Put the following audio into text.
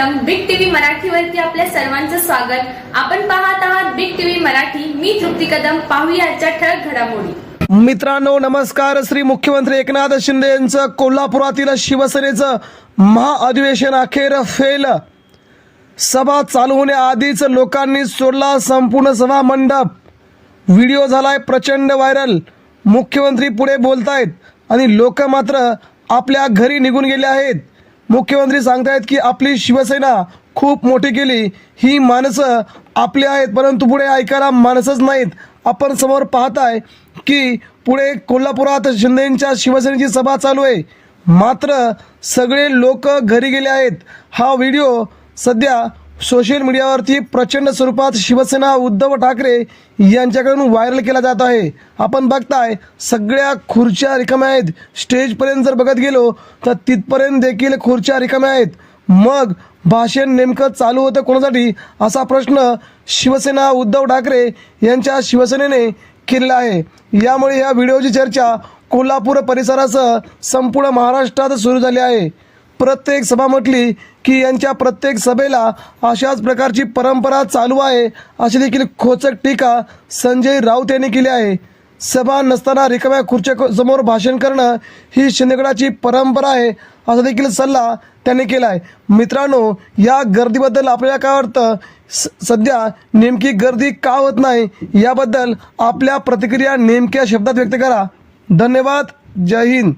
मराठीवरती आपल्या सर्वांचं स्वागत. आपण पाहत आहात बिग टीव्ही मराठी. मी तृप्ती कदम. पाहूया आजच्या ठळक घडामोडी. मित्रांनो नमस्कार. श्री मुख्यमंत्री एकनाथ शिंदे यांचं कोल्हापुरातील शिवसेनेचं महाअधिवेशन अखेर फेल. सभा चालू होण्याआधीच लोकांनी सोडला संपूर्ण सभा मंडप. व्हिडिओ झालाय प्रचंड व्हायरल. मुख्यमंत्री पुढे बोलतायत आणि लोक मात्र आपल्या घरी निघून गेले आहेत. मुख्यमंत्री सांगतायत की आपली शिवसेना खूप मोठी केली. ही माणसं आपली आहेत परंतु पुढे ऐकायला माणसंच नाहीत. आपण समोर पाहताय की पुढे कोल्हापुरात शिंदेंच्या शिवसेनेची सभा चालू आहे. मात्र सगळे लोक घरी गेले आहेत. हा व्हिडिओ सध्या सोशल मीडियावरती प्रचंड स्वरूपात शिवसेना उद्धव ठाकरे यांच्याकडून व्हायरल केला जात आहे. आपण बघताय सगळ्या खुर्च्या रिकाम्या आहेत. स्टेजपर्यंत जर बघत गेलो तर तिथपर्यंत देखील खुर्च्या रिकाम्या आहेत. मग भाषण नेमकं चालू होतं कोणासाठी? असा प्रश्न शिवसेना उद्धव ठाकरे यांच्या शिवसेनेने केलेला आहे. यामुळे या व्हिडिओची चर्चा कोल्हापूर परिसरासह संपूर्ण महाराष्ट्रात सुरू झाली आहे. प्रत्येक सभा म्हटली की यांच्या प्रत्येक सभेला अशाच प्रकारची परंपरा चालू आहे अशी देखील खोचक टीका संजय राऊत यांनी केली आहे. सभा नसताना रिकाम्या खुर्च्या समोर भाषण करणं ही शिंदेगडाची परंपरा आहे असा देखील सल्ला त्यांनी केला आहे. मित्रांनो या गर्दीबद्दल आपल्याला काय वाटतं? स सध्या नेमकी गर्दी का होत नाही? याबद्दल आपल्या प्रतिक्रिया नेमक्या शब्दात व्यक्त करा. धन्यवाद. जय हिंद.